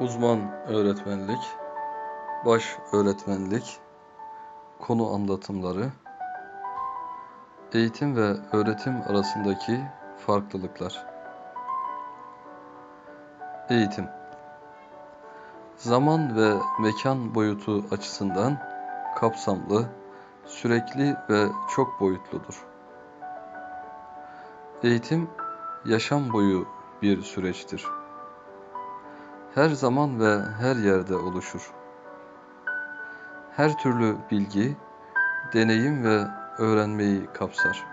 Uzman öğretmenlik, baş öğretmenlik, konu anlatımları, eğitim ve öğretim arasındaki farklılıklar. Eğitim Zaman ve mekan boyutu açısından kapsamlı, sürekli ve çok boyutludur. Eğitim, yaşam boyu bir süreçtir. Her zaman ve her yerde oluşur. Her türlü bilgi, deneyim ve öğrenmeyi kapsar.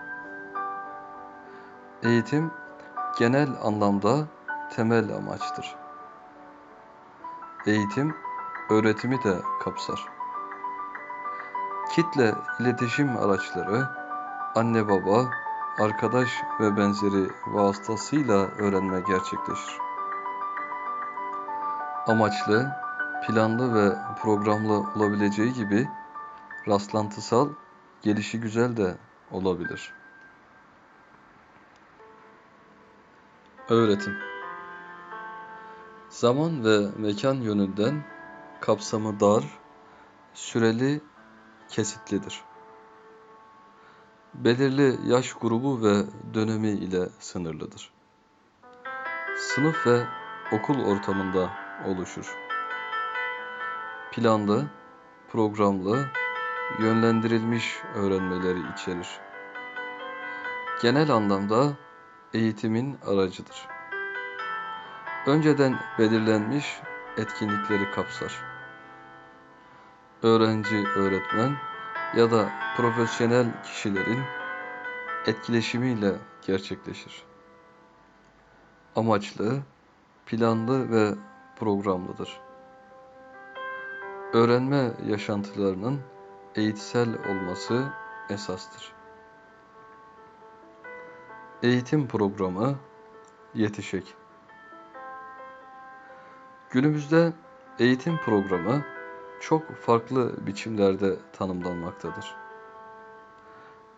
Eğitim, genel anlamda temel amaçtır. Eğitim, öğretimi de kapsar. Kitle iletişim araçları, anne baba, arkadaş ve benzeri vasıtasıyla öğrenme gerçekleşir. Amaçlı, planlı ve programlı olabileceği gibi rastlantısal, gelişi güzel de olabilir. Öğretim Zaman ve mekan yönünden kapsamı dar, süreli, kesitlidir. Belirli yaş grubu ve dönemi ile sınırlıdır. Sınıf ve okul ortamında oluşur. Planlı, programlı, yönlendirilmiş öğrenmeleri içerir. Genel anlamda eğitimin aracıdır. Önceden belirlenmiş etkinlikleri kapsar. Öğrenci, öğretmen ya da profesyonel kişilerin etkileşimiyle gerçekleşir. Amaçlı, planlı ve programlıdır. Öğrenme yaşantılarının eğitsel olması esastır. Eğitim programı yetişek. Günümüzde eğitim programı çok farklı biçimlerde tanımlanmaktadır.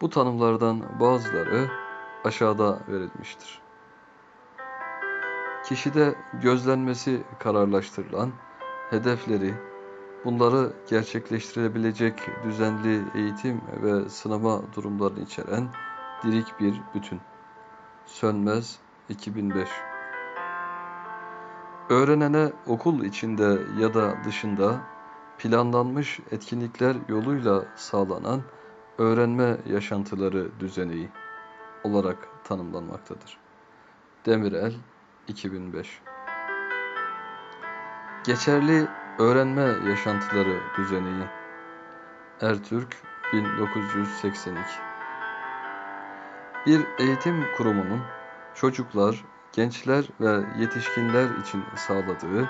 Bu tanımlardan bazıları aşağıda verilmiştir. Kişide gözlenmesi kararlaştırılan hedefleri, bunları gerçekleştirebilecek düzenli eğitim ve sınama durumlarını içeren dirik bir bütün. Sönmez 2005 Öğrenene okul içinde ya da dışında planlanmış etkinlikler yoluyla sağlanan öğrenme yaşantıları düzeneği olarak tanımlanmaktadır. Demirel 2005 Geçerli öğrenme yaşantıları düzeneği Ertürk 1982 Bir eğitim kurumunun çocuklar, gençler ve yetişkinler için sağladığı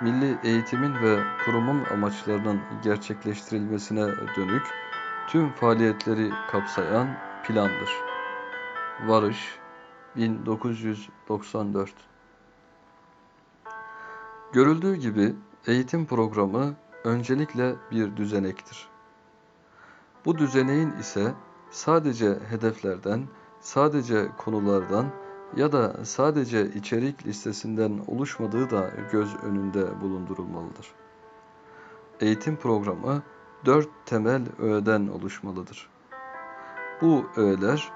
milli eğitimin ve kurumun amaçlarının gerçekleştirilmesine dönük tüm faaliyetleri kapsayan plandır. Varış 1994 Görüldüğü gibi eğitim programı öncelikle bir düzenektir. Bu düzeneğin ise sadece hedeflerden, sadece konulardan ya da sadece içerik listesinden oluşmadığı da göz önünde bulundurulmalıdır. Eğitim programı dört temel öğeden oluşmalıdır. Bu öğeler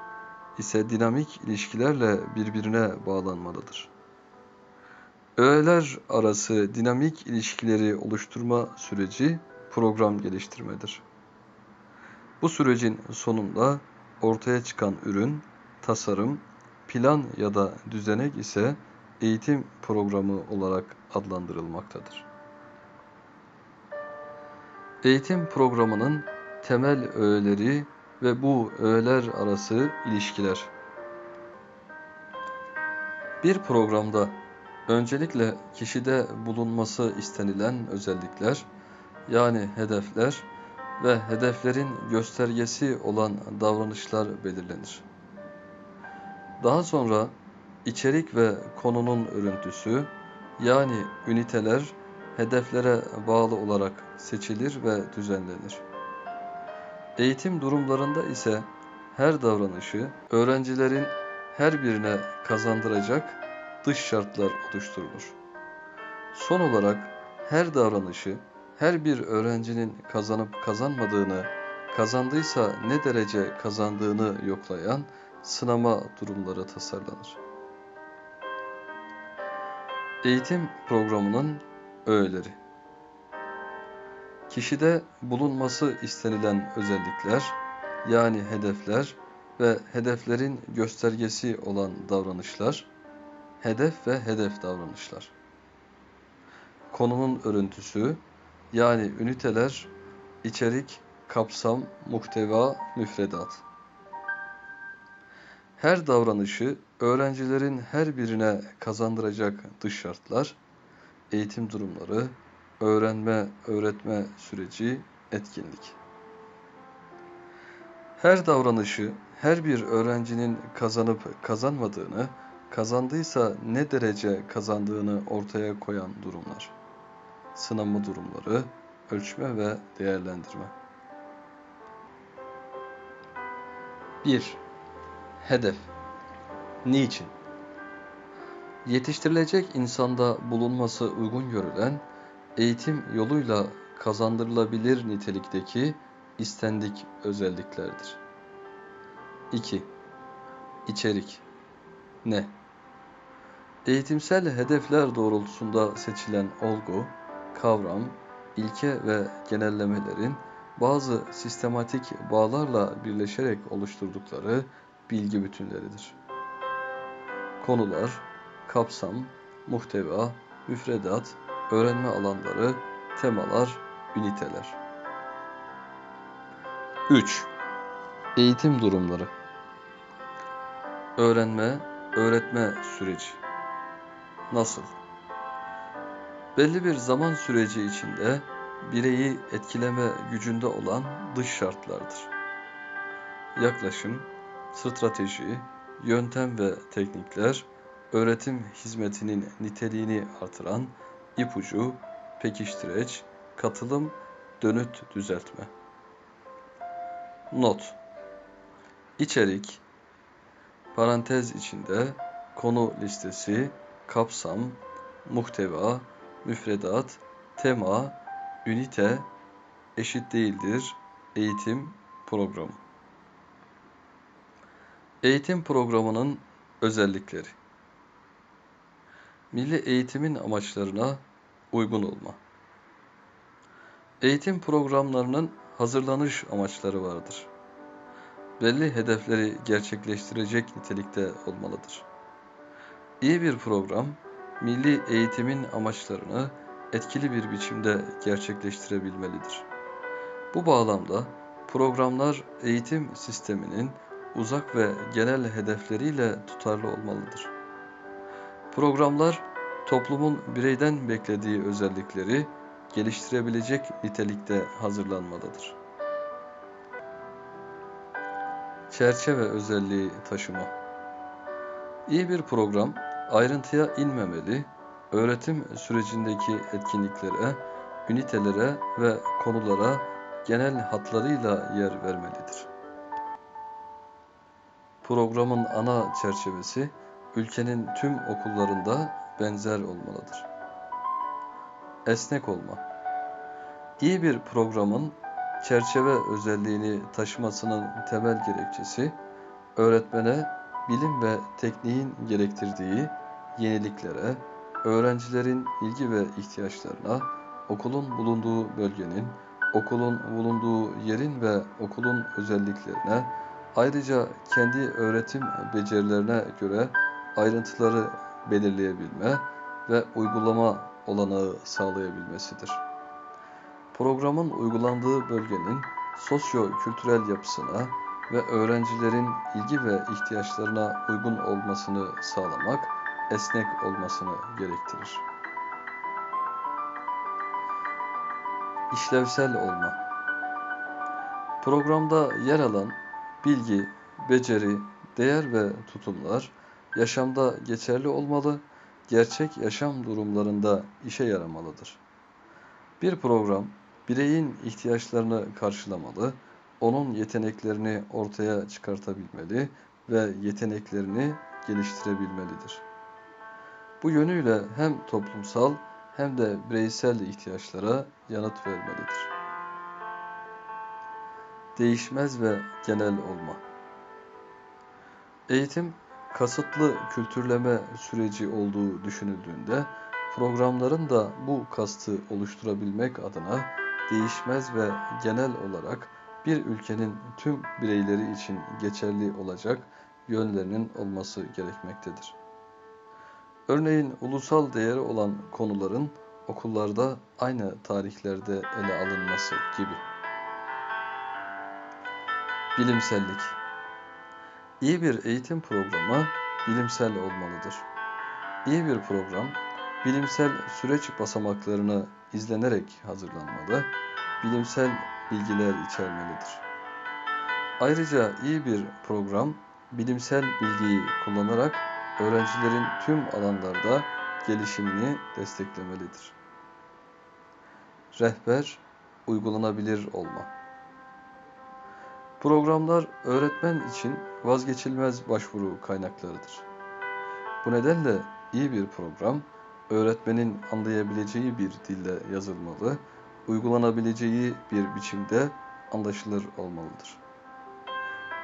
ise dinamik ilişkilerle birbirine bağlanmalıdır. Öğeler arası dinamik ilişkileri oluşturma süreci program geliştirmedir. Bu sürecin sonunda ortaya çıkan ürün, tasarım, plan ya da düzenek ise eğitim programı olarak adlandırılmaktadır. Eğitim programının temel öğeleri ve bu öğeler arası ilişkiler. Bir programda öncelikle kişide bulunması istenilen özellikler, yani hedefler ve hedeflerin göstergesi olan davranışlar belirlenir. Daha sonra içerik ve konunun örüntüsü, yani üniteler hedeflere bağlı olarak seçilir ve düzenlenir. Eğitim durumlarında ise her davranışı öğrencilerin her birine kazandıracak dış şartlar oluşturulur. Son olarak her davranışı, her bir öğrencinin kazanıp kazanmadığını, kazandıysa ne derece kazandığını yoklayan sınama durumları tasarlanır. Eğitim programının öğeleri Kişide bulunması istenilen özellikler, yani hedefler ve hedeflerin göstergesi olan davranışlar, hedef ve hedef davranışlar. Konunun örüntüsü, yani üniteler, içerik, kapsam, muhteva, müfredat. Her davranışı öğrencilerin her birine kazandıracak dış şartlar, eğitim durumları, öğrenme, öğretme süreci, etkinlik. Her davranışı, her bir öğrencinin kazanıp kazanmadığını, kazandıysa ne derece kazandığını ortaya koyan durumlar. Sınama durumları, ölçme ve değerlendirme. 1. Hedef Niçin? Yetiştirilecek insanda bulunması uygun görülen, eğitim yoluyla kazandırılabilir nitelikteki istendik özelliklerdir. 2. İçerik Ne? Eğitimsel hedefler doğrultusunda seçilen olgu, kavram, ilke ve genellemelerin bazı sistematik bağlarla birleşerek oluşturdukları bilgi bütünleridir. Konular, kapsam, muhteva, müfredat, öğrenme alanları, temalar, üniteler. 3. Eğitim durumları Öğrenme, öğretme süreci Nasıl? Belli bir zaman süreci içinde bireyi etkileme gücünde olan dış şartlardır. Yaklaşım, strateji, yöntem ve teknikler öğretim hizmetinin niteliğini artıran ipucu, pekiştireç, katılım, dönüt düzeltme. Not İçerik Parantez içinde konu listesi, kapsam, muhteva, müfredat, tema, ünite, eşit değildir, eğitim programı. Eğitim programının özellikleri Milli eğitimin amaçlarına uygun olma. Eğitim programlarının hazırlanış amaçları vardır. Belli hedefleri gerçekleştirecek nitelikte olmalıdır. İyi bir program, milli eğitimin amaçlarını etkili bir biçimde gerçekleştirebilmelidir. Bu bağlamda programlar eğitim sisteminin uzak ve genel hedefleriyle tutarlı olmalıdır. Programlar toplumun bireyden beklediği özellikleri geliştirebilecek nitelikte hazırlanmalıdır. Çerçeve özelliği taşıma İyi bir program ayrıntıya inmemeli, öğretim sürecindeki etkinliklere, ünitelere ve konulara genel hatlarıyla yer vermelidir. Programın ana çerçevesi ülkenin tüm okullarında benzer olmalıdır. Esnek olma İyi bir programın çerçeve özelliğini taşımasının temel gerekçesi, öğretmene bilim ve tekniğin gerektirdiği yeniliklere, öğrencilerin ilgi ve ihtiyaçlarına, okulun bulunduğu bölgenin, okulun bulunduğu yerin ve okulun özelliklerine, ayrıca kendi öğretim becerilerine göre ayrıntıları belirleyebilme ve uygulama olanağı sağlayabilmesidir. Programın uygulandığı bölgenin sosyo-kültürel yapısına ve öğrencilerin ilgi ve ihtiyaçlarına uygun olmasını sağlamak, esnek olmasını gerektirir. İşlevsel olma Programda yer alan bilgi, beceri, değer ve tutumlar yaşamda geçerli olmalı, gerçek yaşam durumlarında işe yaramalıdır. Bir program, bireyin ihtiyaçlarını karşılamalı, onun yeteneklerini ortaya çıkartabilmeli ve yeteneklerini geliştirebilmelidir. Bu yönüyle hem toplumsal hem de bireysel ihtiyaçlara yanıt vermelidir. Değişmez ve genel olma Eğitim, kasıtlı kültürleme süreci olduğu düşünüldüğünde, programların da bu kastı oluşturabilmek adına değişmez ve genel olarak bir ülkenin tüm bireyleri için geçerli olacak yönlerinin olması gerekmektedir. Örneğin ulusal değeri olan konuların okullarda aynı tarihlerde ele alınması gibi. Bilimsellik İyi bir eğitim programı bilimsel olmalıdır. İyi bir program, bilimsel süreç basamaklarını izlenerek hazırlanmalı, bilimsel bilgiler içermelidir. Ayrıca iyi bir program, bilimsel bilgiyi kullanarak öğrencilerin tüm alanlarda gelişimini desteklemelidir. Rehber, uygulanabilir olma. Programlar öğretmen için vazgeçilmez başvuru kaynaklarıdır. Bu nedenle iyi bir program, öğretmenin anlayabileceği bir dilde yazılmalı, uygulanabileceği bir biçimde anlaşılır olmalıdır.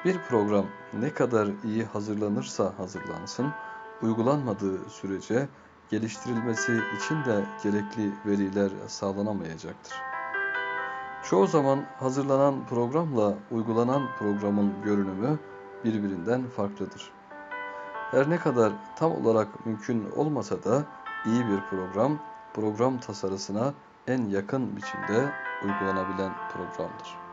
Bir program ne kadar iyi hazırlanırsa hazırlansın, uygulanmadığı sürece geliştirilmesi için de gerekli veriler sağlanamayacaktır. Çoğu zaman hazırlanan programla uygulanan programın görünümü birbirinden farklıdır. Her ne kadar tam olarak mümkün olmasa da iyi bir program, program tasarısına en yakın biçimde uygulanabilen programdır.